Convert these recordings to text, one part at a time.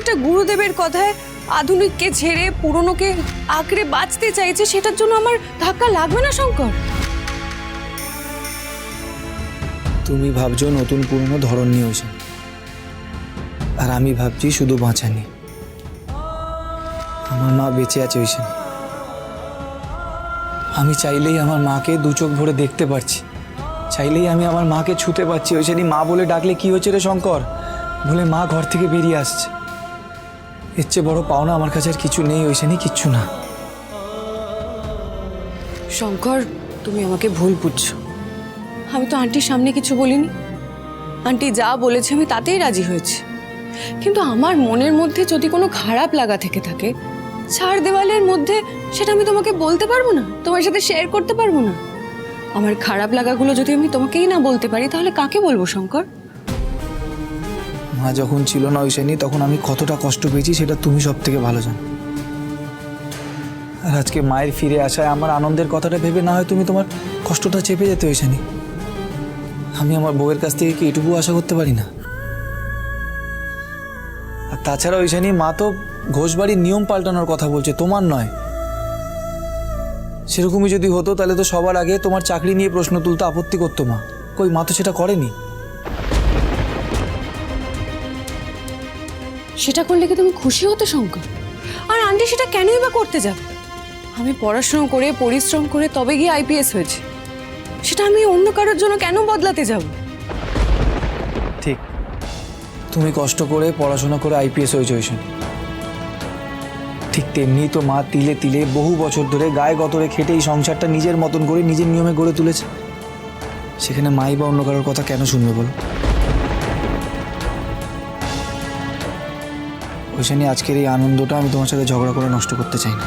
একটা গুরুদেবের কথায় আধুনিককে ছেড়ে পুরনোকে আঁকড়ে বাঁচতে চাইছে, সেটার জন্য আমার ধাক্কা লাগবে না, শঙ্কর? তুমি ভাবছ নতুন পুরনো ধরন নিয়ে হয়েছে আর আমি ভাবছি শুধু বাঁচানি। আমার মা বেঁচে আছে ওইসে আমি চাইলেই আমার মাকে দু চোখ ভরে দেখতে পারছি। চাইলেই আমি আমার মাকে ছুতে পারছি। ওইখানে মা বলে ডাকলে কি হচ্ছে রে শঙ্কর? বলে মা ঘর থেকে বেরিয়ে আসছে। এর চেয়ে বড় পাওনা আমার কাছে আর কিছু নেই ওইখানে কিচ্ছু না। শঙ্কর, তুমি আমাকে ভুল বুঝছ। আমি তো আন্টির সামনে কিছু বলিনি। আন্টি যা বলেছে আমি তাতেই রাজি হয়েছি। কিন্তু আমার মনের মধ্যে যদি কোনো খারাপ লাগা থেকে থাকে চার দেওয়ালের মধ্যে সেটা আমি তোমাকে বলতে পারব না, তোমার সাথে শেয়ার করতে পারব না। আমার খারাপ লাগাগুলো যদি আমি তোমাকেই না বলতে পারি, তাহলে কাকে বলব, শঙ্কর? মা যখন ছিল না ওইখানে তখন আমি কতটা কষ্ট পেয়েছি সেটা তুমি সব থেকে ভালো জানো। আর আজকে মায়ের ফিরে আসায় আমার আনন্দের কথাটা ভেবে না হয় তুমি তোমার কষ্টটা চেপে যেতে ওইখানে আমি আমার বউয়ের কাছ থেকে কি এটুকু আশা করতে পারি না? আর তাছাড়া ওইখানে মা তো ঘোষবাড়ির নিয়ম পাল্টানোর কথা বলছে, তোমার নয়। সেরকমই যদি হতো, তাহলে তো সবার আগে তোমার চাকরি নিয়ে প্রশ্ন তুলতে আপত্তি করতো মা। কই, মা তো সেটা করেনি। সেটা করলে কি তুমি খুশি হতে, শঙ্কর? আর আন্টি, সেটা কেনই বা করতে যাবে? আমি পড়াশোনা করে, পরিশ্রম করে তবে গিয়ে আইপিএস হয়েছে। সেটা আমি অন্য কারোর জন্য কেন বদলাতে যাব? ঠিক। তুমি কষ্ট করে পড়াশোনা করে আইপিএস হয়েছে ওই সময়। ঠিক তেমনি তো মা তিলে তিলে বহু বছর ধরে গায়ে গতরে খেটে এই সংসারটা নিজের মতন করে, নিজের নিয়মে গড়ে তুলেছে। সেখানে মাই বা অন্য কারোর কথা কেন শুনবে বলো? ওইখানে আজকের এই আনন্দটা আমি তোমার সাথে ঝগড়া করে নষ্ট করতে চাই না।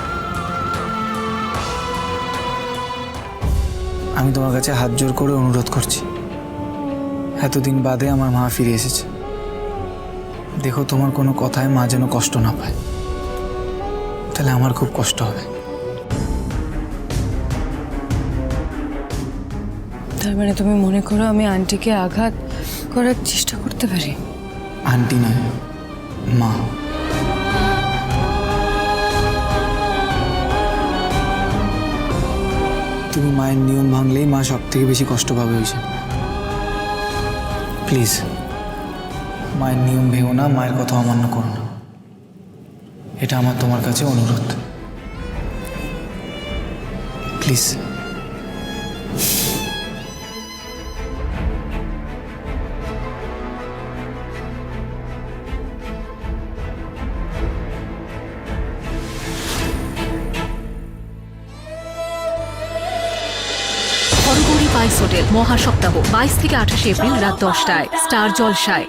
আমি তোমার কাছে হাত জোর করে অনুরোধ করছি। এতদিন বাদে আমার মা ফিরে এসেছে। দেখো তোমার কোনো কথায় মা যেন কষ্ট না পায়। তাহলে আমার খুব কষ্ট হবে। তার মানে তুমি মনে করো আমি আন্টিকে আঘাত করার চেষ্টা করতে পারি? আন্টি নয় মা। তুমি মায়ের নিয়ম ভাঙলেই মা সব থেকে বেশি কষ্ট পাবে হয়েছে প্লিজ, মায়ের নিয়ম ভেঙো না, মায়ের কথা অমান্য করো না। এটা আমার তোমার কাছে অনুরোধ। প্লিজ। বাইস হোটেল মহাসপ্তাহ বাইশ থেকে আঠাশে এপ্রিল রাত দশটায় স্টার জলসায়।